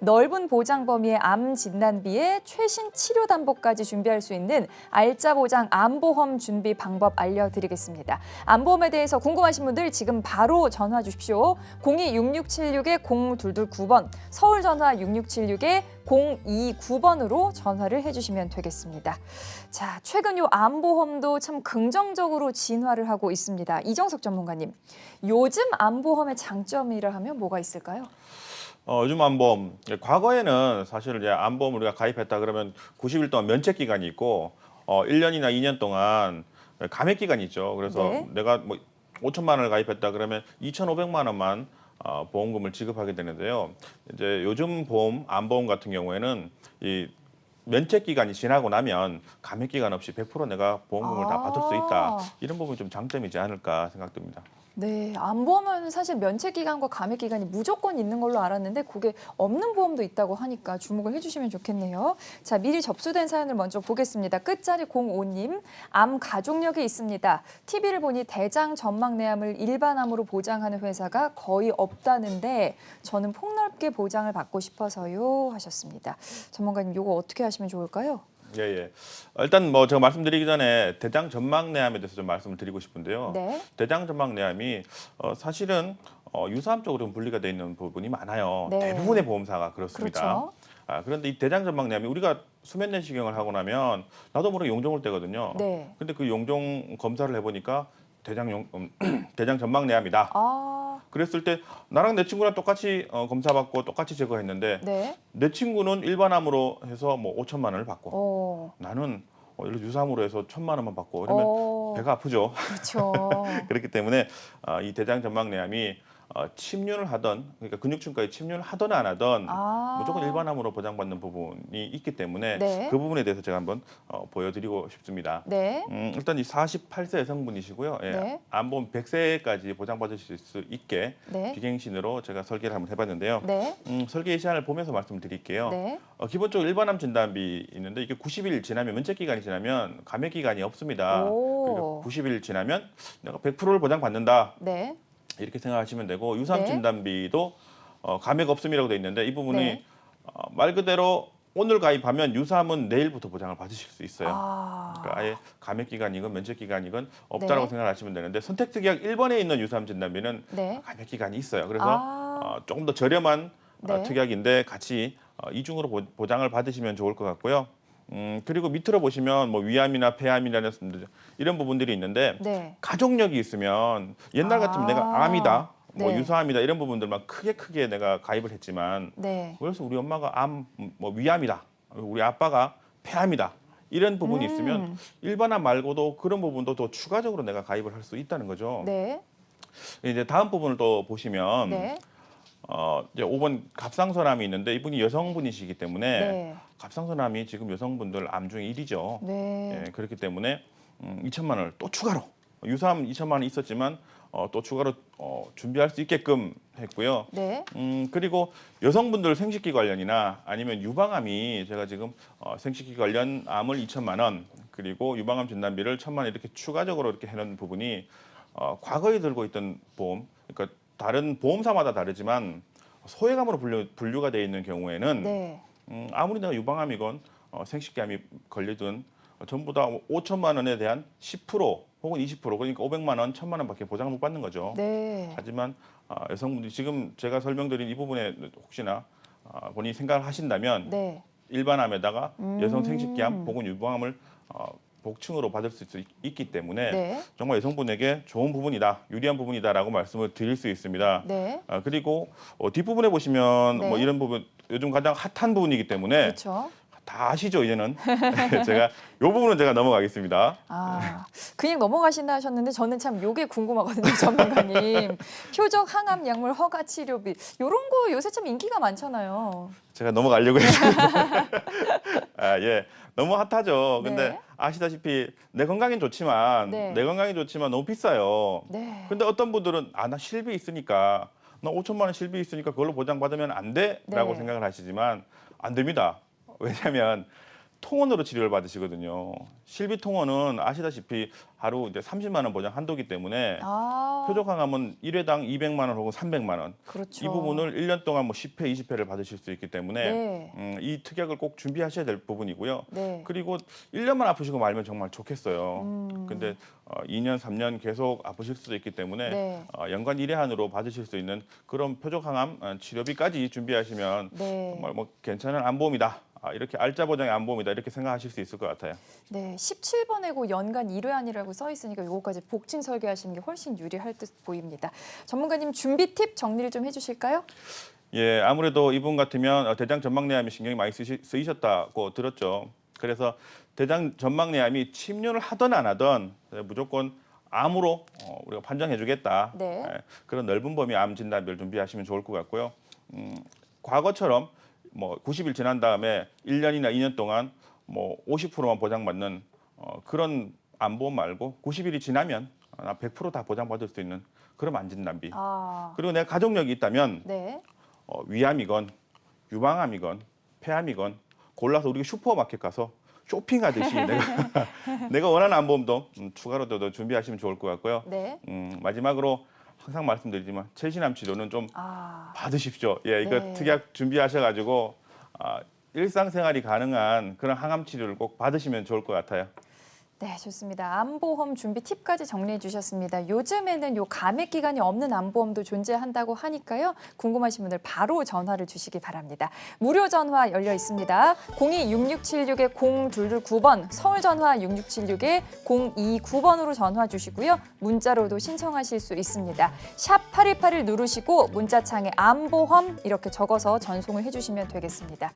넓은 보장 범위의 암 진단비에 최신 치료 담보까지 준비할 수 있는 알짜 보장 암보험 준비 방법 알려드리겠습니다. 암보험에 대해서 궁금하신 분들 지금 바로 전화 주십시오. 026676에 0229번, 서울 전화 6676에 029번으로 전화를 해주시면 되겠습니다. 자, 최근 요 암보험도 참 긍정적으로 진화를 하고 있습니다. 이정석 전문가님, 요즘 암보험의 장점이라 하면 뭐가 있을까요? 어, 요즘 암보험 과거에는 사실 이제 암보험 우리가 가입했다 그러면 90일 동안 면책 기간이 있고 어, 1년이나 2년 동안 감액 기간이 있죠. 그래서 네. 내가 뭐 5천만 원을 가입했다 그러면 2,500만 원만 어, 보험금을 지급하게 되는데요. 이제 요즘 보험 암보험 같은 경우에는 이 면책 기간이 지나고 나면 감액 기간 없이 100% 내가 보험금을 다 받을 수 있다. 아. 이런 부분이 좀 장점이지 않을까 생각됩니다. 네, 암보험은 사실 면책 기간과 감액 기간이 무조건 있는 걸로 알았는데 그게 없는 보험도 있다고 하니까 주목을 해주시면 좋겠네요. 자, 미리 접수된 사연을 먼저 보겠습니다. 끝자리 05님, 암 가족력이 있습니다. TV를 보니 대장 전막내암을 일반암으로 보장하는 회사가 거의 없다는데 저는 폭넓게 보장을 받고 싶어서요 하셨습니다. 전문가님, 이거 어떻게 하시면 좋을까요? 예, 예. 어, 일단 뭐 제가 말씀드리기 전에 대장 전막내암에 대해서 좀 말씀을 드리고 싶은데요. 네, 대장 전막내암이 어, 사실은 어, 유사암 쪽으로 좀 분리가 돼 있는 부분이 많아요. 네. 대부분의 보험사가 그렇습니다. 그렇죠. 아, 그런데 이 대장 전막내암이 우리가 수면 내시경을 하고 나면 나도 모르게 용종을 떼거든요. 네. 근데 그 용종 검사를 해보니까 대장 용 음, 대장 전막내암이다. 아, 그랬을 때 나랑 내 친구랑 똑같이 어, 검사받고 똑같이 제거했는데 네. 내 친구는 일반암으로 해서 뭐 5천만 원을 받고 어, 나는 어, 예를 들어 유사암으로 해서 천만 원만 받고 이러면 어, 배가 아프죠. 그렇죠. 그렇기 때문에 어, 이 대장 전막내암이 어, 침륜을 하던 그러니까 근육층까지 침륜을 하던 안 하던 아. 무조건 일반암으로 보장받는 부분이 있기 때문에 네. 그 부분에 대해서 제가 한번 어, 보여드리고 싶습니다. 네. 음, 일단 이 48세 여성분이시고요. 예, 네. 암보험 100세까지 보장받으실 수 있게 네. 비갱신으로 제가 설계를 한번 해봤는데요. 네. 음, 설계 시안을 보면서 말씀드릴게요. 네. 어, 기본적으로 일반암 진단비 있는데 이게 90일 지나면 면책 기간이 지나면 감액 기간이 없습니다. 오. 그러니까 90일 지나면 내가 100%를 보장받는다 네. 이렇게 생각하시면 되고 유사암 네. 진단비도 어, 감액 없음이라고 돼 있는데 이 부분이 네. 어, 말 그대로 오늘 가입하면 유사암은 내일부터 보장을 받으실 수 있어요. 아. 그러니까 아예 감액 기간이건 면책 기간이건 없다라고 네. 생각하시면 되는데 선택 특약 1번에 있는 유사암 진단비는 네. 감액 기간이 있어요. 그래서 아. 어, 조금 더 저렴한 어, 네. 특약인데 같이 어, 이중으로 보, 보장을 받으시면 좋을 것 같고요. 음, 그리고 밑으로 보시면 뭐 위암이나 폐암이라는 이런 부분들이 있는데 네. 가족력이 있으면 옛날 같으면 아. 내가 암이다, 뭐 네. 유사암이다 이런 부분들만 크게 크게 내가 가입을 했지만 네. 그래서 우리 엄마가 암, 뭐 위암이다, 우리 아빠가 폐암이다 이런 부분이 음. 있으면 일반암 말고도 그런 부분도 더 추가적으로 내가 가입을 할 수 있다는 거죠. 네. 이제 다음 부분을 또 보시면 네. 어, 이제 5번 갑상선암이 있는데 이분이 여성분이시기 때문에 네. 갑상선암이 지금 여성분들 암 중에 1위죠. 네. 예, 그렇기 때문에 음, 2천만 원을 또 추가로 유사암 2천만 원이 있었지만 어, 또 추가로 어, 준비할 수 있게끔 했고요. 네. 음, 그리고 여성분들 생식기 관련이나 아니면 유방암이 제가 지금 어, 생식기 관련 암을 2천만 원 그리고 유방암 진단비를 1천만 원 이렇게 추가적으로 이렇게 해놓은 부분이 어, 과거에 들고 있던 보험 그러니까 다른 보험사마다 다르지만 소액암으로 분류, 되어 있는 경우에는 네. 음, 아무리 내가 유방암이건 어, 생식기암이 걸리든 어, 전부 다 5천만 원에 대한 10% 혹은 20% 그러니까 500만 원, 1천만 원밖에 보장을 못 받는 거죠. 네. 하지만 아, 여성분들이 지금 제가 설명드린 이 부분에 혹시나 아, 본인이 생각을 하신다면 네. 일반암에다가 음. 여성 생식기암 혹은 유방암을 어, 복층으로 받을 수 있, 있기 때문에 네. 정말 여성분에게 좋은 부분이다, 유리한 부분이다라고 말씀을 드릴 수 있습니다. 네. 아, 그리고 어, 뒷부분에 보시면 네. 뭐 이런 부분 요즘 가장 핫한 부분이기 때문에 그렇죠. 다 아시죠 이제는 제가 요 부분은 제가 넘어가겠습니다. 아, 그냥 넘어가신다 하셨는데 저는 참 요게 궁금하거든요, 전문가님. 표적 항암 약물 허가 치료비 요런 거 요새 참 인기가 많잖아요. 제가 넘어가려고 했습니다. 아, 예. 너무 핫하죠. 근데 네. 아시다시피 내 건강엔 좋지만 네. 내 건강엔 좋지만 너무 비싸요. 네. 근데 어떤 분들은 아 나 실비 있으니까 나 5천만 원 실비 있으니까 그걸로 보장받으면 안 돼라고 네. 생각을 하시지만 안 됩니다. 왜냐하면 통원으로 치료를 받으시거든요. 실비 통원은 아시다시피 하루 이제 30만 원 보장 한도기 때문에 아, 표적 항암은 1회당 200만 원 혹은 300만 원. 그렇죠. 이 부분을 1년 동안 뭐 10회, 20회를 받으실 수 있기 때문에 네. 음, 이 특약을 꼭 준비하셔야 될 부분이고요. 네. 그리고 1년만 아프시고 말면 정말 좋겠어요. 음. 근데 어, 2년, 3년 계속 아프실 수도 있기 때문에 네. 어, 연간 1회 한으로 받으실 수 있는 그런 표적 항암 어, 치료비까지 준비하시면 네. 정말 뭐 괜찮은 안보험이다. 아, 이렇게 알짜 보장의 안보험이다. 이렇게 생각하실 수 있을 것 같아요. 네, 17번에 고 연간 1회안이라고 써 있으니까 요거까지 복진 설계하시는 게 훨씬 유리할 듯 보입니다. 전문가님 준비 팁 정리를 좀 해주실까요? 예, 아무래도 이분 같으면 어, 대장 전막내암이 신경이 많이 쓰시, 쓰이셨다고 들었죠. 그래서 대장 전막내암이 침륜을 하든 안 하든 무조건 암으로 어, 우리가 판정해주겠다. 네. 예, 그런 넓은 범위 암 진단비를 준비하시면 좋을 것 같고요. 음, 과거처럼 뭐 90일 지난 다음에 1년이나 2년 동안 뭐 50%만 보장받는 어, 그런 암보험 말고 90일이 지나면 나 100%다 보장받을 수 있는 그런 암 진단비. 아, 그리고 내가 가족력이 있다면 네. 어, 위암이건 유방암이건 폐암이건 골라서 우리가 슈퍼마켓 가서 쇼핑하듯이 내가 내가 원하는 안보험도 음, 추가로 더 준비하시면 좋을 것 같고요. 네. 음, 마지막으로 항상 말씀드리지만 최신암 치료는 좀 아, 받으십시오. 예, 이거 네. 특약 준비하셔가지고 아, 일상생활이 가능한 그런 항암 치료를 꼭 받으시면 좋을 것 같아요. 네, 좋습니다. 암보험 준비 팁까지 정리해 주셨습니다. 요즘에는 요 감액 기간이 없는 암보험도 존재한다고 하니까요. 궁금하신 분들 바로 전화를 주시기 바랍니다. 무료 전화 열려 있습니다. 026676에 0229번, 서울 전화 6676에 029번으로 전화 주시고요. 문자로도 신청하실 수 있습니다. 샵 8181 누르시고 문자창에 암보험 이렇게 적어서 전송을 해 주시면 되겠습니다.